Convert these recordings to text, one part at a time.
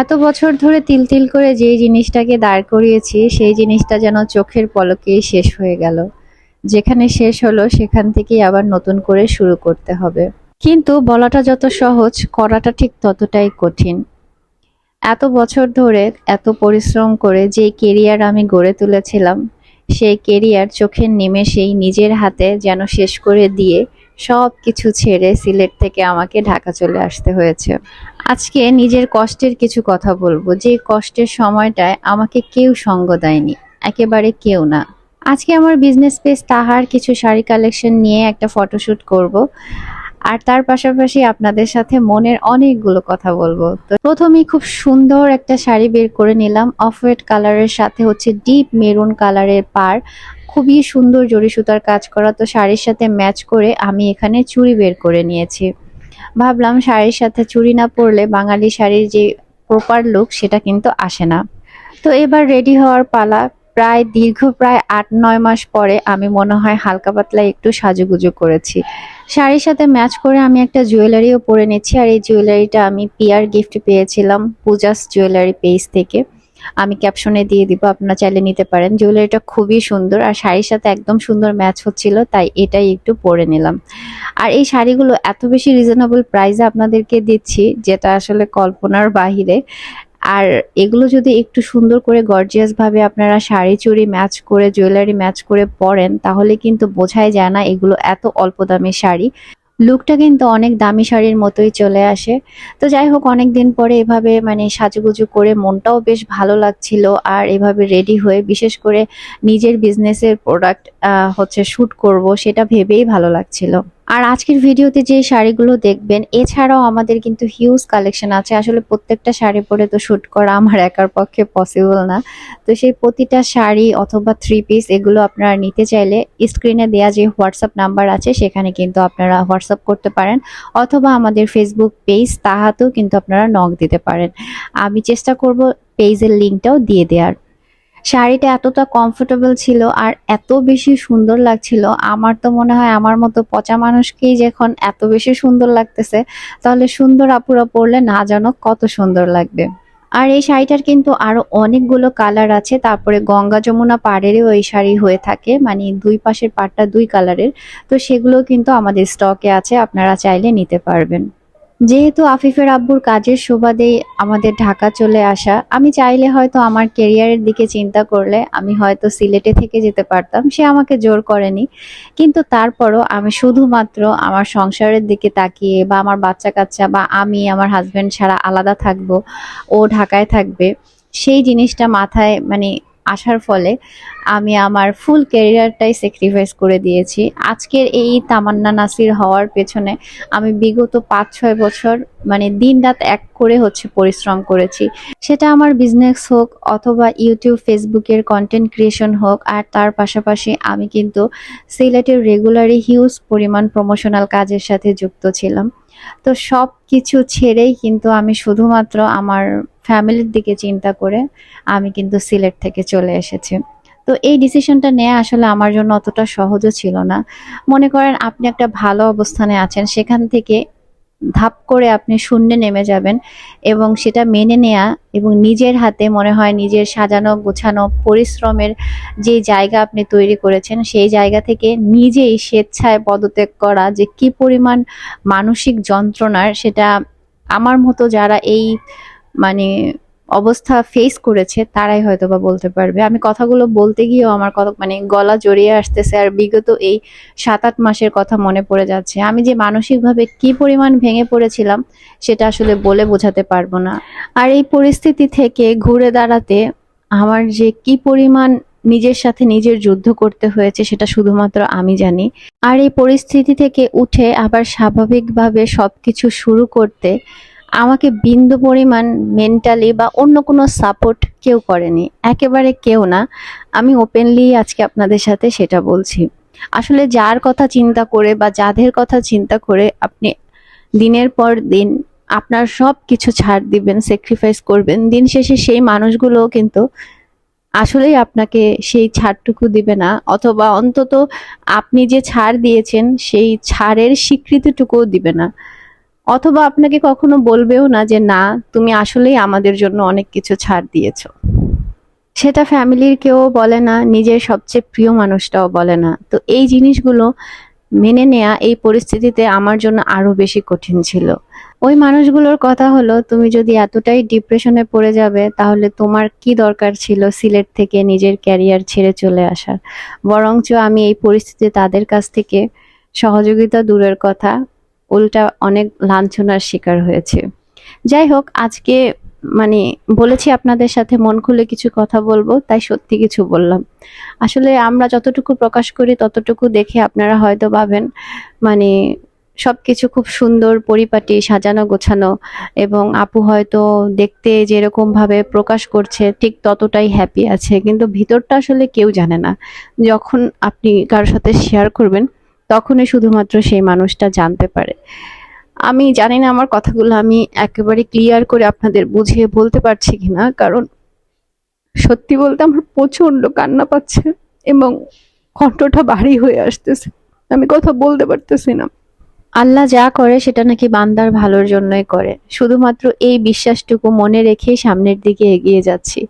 এত বছর ধরে তিল তিল করে যেই জিনিসটাকে দাঁড় করিয়েছি, সেই জিনিসটা যেন চোখের পলকেই শেষ হয়ে গেল। যেখানে শেষ হলো, সেখান থেকেই আবার নতুন করে শুরু করতে হবে। কিন্তু বলাটা যত সহজ, করাটা ঠিক ততটাই কঠিন। এত বছর ধরে এত পরিশ্রম করে যে কেরিয়ার আমি গড়ে তুলেছিলাম, সেই কেরিয়ার চোখের নিমেষেই নিজের হাতে যেন শেষ করে দিয়ে সব কিছু ছেড়ে সিলেট থেকে আমাকে ঢাকা চলে আসতে হয়েছে। আজকে নিজের কষ্টের কিছু কথা বলব। যে কষ্টের সময়টায় আমাকে কেউ সঙ্গ দেয়নি। একেবারে কেউ না। আজকে আমার বিজনেস পেজ তাহার কিছু শাড়ি কালেকশন নিয়ে একটা ফটোশুট করব। আর তার পাশাপাশি আপনাদের সাথে মনের অনেকগুলো কথা বলব। তো প্রথমেই খুব সুন্দর একটা শাড়ি বের করে নিলাম। অফ হোয়াইট কালারের সাথে হচ্ছে ডিপ মেরুন কালারের পার খুবই সুন্দর জড়ি সুতার কাজ করা তো শাড়ির সাথে ম্যাচ করে আমি এখানে চুড়ি বের করে নিয়েছি। ভাবলাম শাড়ির সাথে চুড়ি না পরলে বাঙালি শাড়ির যে প্রপার লুক সেটা কিন্তু আসে না। তো এবার রেডি হওয়ার পালা, প্রায় দীর্ঘ প্রায় আট নয় মাস পরে আমি মনে হয় হালকা পাতলা একটু সাজুগুজু করেছি। শাড়ির সাথে ম্যাচ করে আমি একটা জুয়েলারিও পরে নিচ্ছি আর এই জুয়েলারিটা আমি পিয়ার গিফট পেয়েছিলাম পূজাস জুয়েলারি পেজ থেকে। আমি ক্যাপশনে দিয়ে দিব, আপনারা চাইলে নিতে পারেন। জুয়েলারিটা খুবই সুন্দর আর শাড়ির সাথে একদম সুন্দর ম্যাচ হচ্ছিল, তাই এটাই একটু পরে নিলাম। আর এই শাড়িগুলো এত বেশি রিজনেবল প্রাইসে আপনাদেরকে দিচ্ছি, যেটা আসলে কল্পনার বাহিরে। আর এগুলো যদি একটু সুন্দর করে গর্জিয়াস ভাবে আপনারা শাড়ি চুড়ি ম্যাচ করে, জুয়েলারি ম্যাচ করে পরেন, তাহলে কিন্তু বোঝাই যায় না এগুলো এত অল্প দামি শাড়ি। লুকটা কিন্তু অনেক দামি শাড়ির মতোই চলে আসে। তো যাই হোক অনেক দিন পরে এভাবে মানে সাজুগুজু করে মনটাও বেশ ভালো লাগছিল আর এভাবে রেডি হয়ে বিশেষ করে নিজের বিজনেসের প্রোডাক্ট হচ্ছে শ্যুট করব, সেটা ভেবেই ভালো লাগছিল। আর আজকের ভিডিওতে যে শাড়িগুলো দেখবেন, এছাড়াও আমাদের কিন্তু হিউজ কালেকশন আছে। আসলে প্রত্যেকটা শাড়ি পরে তো শ্যুট করা আমার একার পক্ষে পসিবল না। তো সেই প্রতিটা শাড়ি অথবা থ্রি পিস এগুলো আপনারা নিতে চাইলে স্ক্রিনে দেওয়া যে হোয়াটসঅ্যাপ নাম্বার আছে, সেখানে কিন্তু আপনারা হোয়াটসঅ্যাপ করতে পারেন। অথবা আমাদের ফেসবুক পেজ তাহাতেও কিন্তু আপনারা নক দিতে পারেন। আমি চেষ্টা করব পেজের লিঙ্কটাও দিয়ে দেওয়ার। শাড়িটা এতটা কমফোর্টেবল ছিল আর এত বেশি সুন্দর লাগছিল, আমার তো মনে হয় আমার মতো পচা মানুষকেই যখন এত বেশি সুন্দর লাগতেছে, তাহলে সুন্দর আপুরা পরলে না জানো কত সুন্দর লাগবে। আর এই শাড়িটার কিন্তু আরও অনেকগুলো কালার আছে, তারপরে গঙ্গা যমুনা পাড়েরও এই শাড়ি হয়ে থাকে মানে দুই পাশের পাটটা দুই কালারের, তো সেগুলো কিন্তু আমাদের স্টকে আছে, আপনারা চাইলে নিতে পারবেন। যেহেতু আফিফের আব্বুর কাজের সুবাদেই আমাদের ঢাকা চলে আসা, আমি চাইলে হয়তো আমার কেরিয়ারের দিকে চিন্তা করলে আমি হয়তো সিলেটে থেকে যেতে পারতাম। সে আমাকে জোর করেনি। কিন্তু তারপরও আমি শুধুমাত্র আমার সংসারের দিকে তাকিয়ে বা আমার বাচ্চা কাচ্চা বা আমি, আমার হাজব্যান্ড ছাড়া আলাদা থাকব, ও ঢাকায় থাকবে, সেই জিনিসটা মাথায় মানে আসার ফলে আমি আমার ফুল ক্যারিয়ারটাই স্যাক্রিফাইস করে দিয়েছি। আজকের এই তামান্না নাসির হওয়ার পেছনে আমি বিগত পাঁচ ছয় বছর মানে দিন রাত এক করে হচ্ছে পরিশ্রম করেছি। সেটা আমার বিজনেস হোক অথবা ইউটিউব ফেসবুকের কন্টেন্ট ক্রিয়েশন হোক, আর তার পাশাপাশি আমি কিন্তু সিলেটের রেগুলারই হিউজ পরিমাণ প্রমোশনাল কাজের সাথে যুক্ত ছিলাম। তো সব কিছু ছেড়েই কিন্তু আমি শুধুমাত্র আমার ফ্যামিলির দিকে চিন্তা করে আমি কিন্তু সিলেট থেকে চলে এসেছি। তো এই ডিসিশনটা নেওয়া আসলে আমার জন্য অতটা সহজও ছিল না। মনে করেন আপনি একটা ভালো অবস্থানে আছেন, সেখান থেকে ধাপ করে আপনি শূন্যে নেমে যাবেন এবং সেটা মেনে নেয়া এবং নিজের হাতে মনে হয় নিজের সাজানো, গোছানো, পরিশ্রমের যে জায়গা আপনি তৈরি করেছেন, সেই জায়গা থেকে নিজেই স্বেচ্ছায় পদত্যাগ করা যে কি পরিমাণ মানসিক যন্ত্রণার, সেটা আমার মতো যারা এই মানে অবস্থা ফেস করেছে, তারাই হয়তো বা বলতে পারবে। আমি কথাগুলো বলতে গিয়েও আমার কত মানে গলা জড়িয়ে আসতেছে আর বিগত এই সাত আট মাসের কথা মনে পড়ে যাচ্ছে। আমি যে মানসিকভাবে কি পরিমাণ ভেঙে পড়েছিলাম, সেটা আসলে বলে বোঝাতে পারব না। আর এই পরিস্থিতি থেকে ঘুরে দাঁড়াতে আমার যে কি পরিমাণ নিজের সাথে নিজের যুদ্ধ করতে হয়েছে, সেটা শুধুমাত্র আমি জানি। আর এই পরিস্থিতি থেকে উঠে আবার স্বাভাবিকভাবে সবকিছু শুরু করতে আমাকে বিন্দু পরিমাণ মেন্টালি বা অন্য কোনো সাপোর্ট কেউ করেনি। একেবারে কেউ না। আমি ওপেনলি আজকে আপনাদের সাথে সেটা বলছি। আসলে যার কথা চিন্তা করে বা যাদের কথা চিন্তা করে আপনি দিনের পর দিন আপনার সব কিছু ছাড় দিবেন স্যাক্রিফাইস করবেন, দিন শেষে সেই মানুষগুলোও কিন্তু আসলেই আপনাকে সেই ছাড়টুকু দিবে না। অথবা অন্তত আপনি যে ছাড় দিয়েছেন, সেই ছাড়ের স্বীকৃতিটুকুও দিবে না। অথবা আপনাকে কখনো বলবেও না যে, না, তুমি আসলেই আমাদের জন্য অনেক কিছু ছাড় দিয়েছ। সেটা ফ্যামিলির কেউ বলে না, নিজের সবচেয়ে প্রিয় মানুষটাও বলে না। তো এই জিনিসগুলো মেনে নেয়া এই পরিস্থিতিতে আমার জন্য আরও বেশি কঠিন ছিল। ওই মানুষগুলোর কথা হলো, তুমি যদি এতটাই ডিপ্রেশনে পড়ে যাবে, তাহলে তোমার কি দরকার ছিল সিলেট থেকে নিজের ক্যারিয়ার ছেড়ে চলে আসার? বরঞ্চ আমি এই পরিস্থিতিতে তাদের কাছ থেকে সহযোগিতা দূরের কথা উল্টা অনেক লাঞ্ছনার শিকার হয়েছে। যাই হোক, আজকে মানে বলেছি আপনাদের সাথে, মন খুলে কিছু কথা বলব, তাই সত্যি কিছু বললাম। আসলে আমরা যতটুকু প্রকাশ করি, ততটুকু দেখে আপনারা হয়তো ভাবেন মানে সবকিছু খুব সুন্দর পরিপাটি, সাজানো, গোছানো, এবং আপু হয়তো দেখতে যেরকম ভাবে প্রকাশ করছে, ঠিক ততটাই হ্যাপি আছে। কিন্তু ভিতরটা আসলে কেউ জানে না। যখন আপনি কারোর সাথে শেয়ার করবেন তখনই শুধুমাত্র সেই মানুষটা জানতে পারে। আমি জানি না আমার কথাগুলো আমি একেবারে ক্লিয়ার করে আপনাদের বুঝিয়ে বলতে পারছি কিনা, কারণ সত্যি বলতে আমার প্রচণ্ড কান্না পাচ্ছে এবং কণ্ঠটা ভারী হয়ে আসতেছে। আমি কথা বলতে পারতেছি না। আল্লাহ যা করে সেটা নাকি বান্দার ভালোর জন্যই করে। শুধুমাত্র এই বিশ্বাসটুকু মনে রেখেই সামনের দিকে এগিয়ে যাচ্ছি।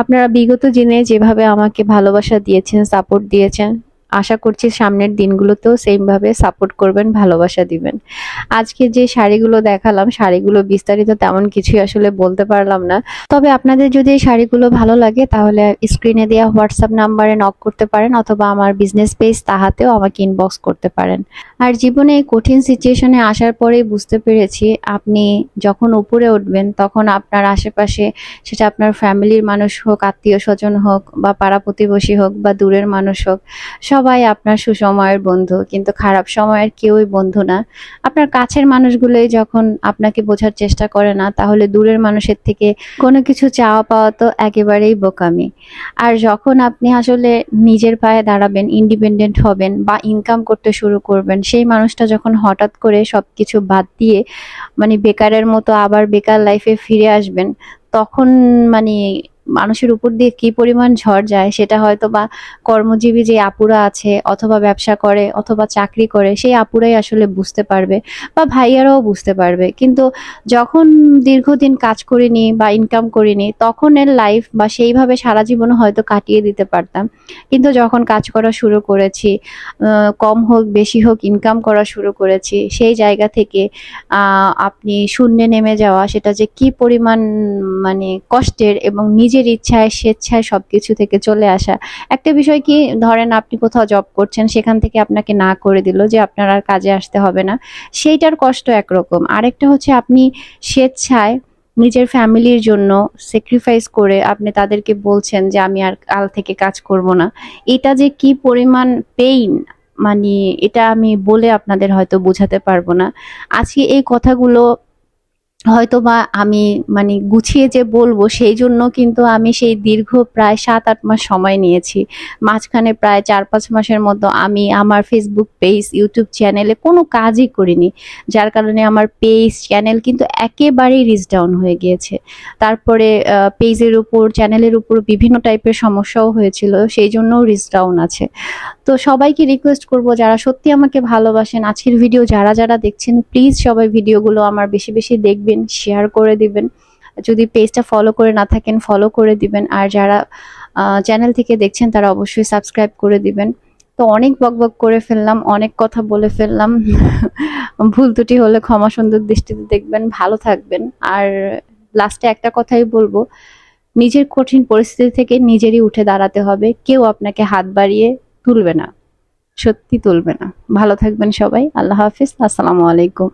আপনারা বিগত দিনে যেভাবে আমাকে ভালোবাসা দিয়েছেন সাপোর্ট দিয়েছেন আশা করছি সামনের দিনগুলোতেও সেমভাবে সাপোর্ট করবেন, ভালোবাসা দিবেন। আজকে যে শাড়িগুলো দেখালাম, শাড়িগুলো বিস্তারিত তেমন কিছুই আসলে বলতে পারলাম না। তবে আপনাদের যদি এই শাড়িগুলো ভালো লাগে, তাহলে স্ক্রিনে দেওয়া হোয়াটসঅ্যাপ নাম্বারে নক করতে পারেন, অথবা আমার বিজনেস পেজ তাহাতেও আমাকে ইনবক্স করতে পারেন। আর জীবনে এই কঠিন সিচুয়েশনে আসার পরেই বুঝতে পেরেছি, আপনি যখন উপরে উঠবেন, তখন আপনার আশেপাশে, সেটা আপনার ফ্যামিলির মানুষ হোক, আত্মীয় স্বজন হোক, বা পাড়া প্রতিবেশী হোক, বা দূরের মানুষ হোক সবাই আপনার সুসময়ের বন্ধু, কিন্তু খারাপ সময়ের কেউই বন্ধু না। আপনার কাছের মানুষগুলোই যখন আপনাকে বোঝার চেষ্টা করে না, তাহলে দূরের মানুষের থেকে কোনো কিছু চাওয়া পাওয়া তো একেবারেই বোকামি। আর যখন আপনি আসলে নিজের পায়ে দাঁড়াবেন ইন্ডিপেন্ডেন্ট হবেন বা ইনকাম করতে শুরু করবেন, সেই মানুষটা যখন হঠাৎ করে সব কিছু বাদ দিয়ে মানে বেকারের মতো আবার বেকার লাইফে ফিরে আসবেন, তখন মানে মানুষের উপর দিয়ে কি পরিমাণ ঝড় যায় সেটা হয়তো বা কর্মজীবী যে আপুরা আছে অথবা ব্যবসা করে অথবা চাকরি করে, সেই আপুরাই আসলে বুঝতে পারবে বা ভাইয়ারাও বুঝতে পারবে। কিন্তু যখন দীর্ঘদিন কাজ করিনি বা ইনকাম করিনি, তখন এর লাইফ বা সেইভাবে সারা জীবনে হয়তো কাটিয়ে দিতে পারতাম। কিন্তু যখন কাজ করা শুরু করেছি কম হোক, বেশি হোক ইনকাম করা শুরু করেছি, সেই জায়গা থেকে আপনি শূন্যে নেমে যাওয়া, সেটা যে কি পরিমাণ মানে কষ্টের এবং নিজের ইচ্ছায়, স্বেচ্ছায় সবকিছু থেকে চলে আসা। একটা বিষয় কি, ধরেন আপনি কোথাও জব করছেন, সেখান থেকে আপনাকে না করে দিল যে আপনার আর কাজে আসতে হবে না, সেইটার কষ্ট একরকম। আরেকটা হচ্ছে আপনি স্বেচ্ছায় নিজের ফ্যামিলির জন্য স্যাক্রিফাইস করে আপনি তাদেরকে বলছেন যে আমি আর কাল থেকে কাজ করব না। এটা যে কি পরিমাণ পেইন মানে এটা আমি বলে আপনাদের হয়তো বোঝাতে পারব না। আজকে এই কথাগুলো হয়তো বা আমি মানে গুছিয়ে যে বলব, সেই জন্য কিন্তু আমি সেই দীর্ঘ প্রায় সাত, আট মাস সময় নিয়েছি। মাঝখানে প্রায় চার, পাঁচ মাসের মতো আমি আমার ফেসবুক পেজ ইউটিউব চ্যানেলে কোনো কাজই করিনি। যার কারণে আমার পেজ চ্যানেল কিন্তু একেবারেই রিচ ডাউন হয়ে গিয়েছে। তারপরে পেজের উপর চ্যানেলের উপর বিভিন্ন টাইপের সমস্যাও হয়েছিল, সেই জন্যও রিচ ডাউন আছে। তো সবাইকে রিকোয়েস্ট করব, যারা সত্যি আমাকে ভালোবাসেন, আজকের ভিডিও যারা যারা দেখছেন প্লিজ সবাই ভিডিওগুলো আমার বেশি বেশি দেখবেন শেয়ার করে দিবেন। যদি পেজটা ফলো করে না থাকেন ফলো করে দিবেন। আর যারা চ্যানেল থেকে দেখছেন, তারা অবশ্যই সাবস্ক্রাইব করে দিবেন। তো অনেক বকবক করে ফেললাম, অনেক কথা বলে ফেললাম। ভুল ত্রুটি হলে ক্ষমা সুন্দর দৃষ্টিতে দেখবেন, ভালো থাকবেন। আর লাস্টে একটা কথাই বলব, নিজের কঠিন পরিস্থিতি থেকে নিজেরই উঠে দাঁড়াতে হবে। কেউ আপনাকে হাত বাড়িয়ে তুলবে না সত্যি তুলবে না। ভালো থাকবেন সবাই আল্লাহ হাফিজ আসসালামু আলাইকুম।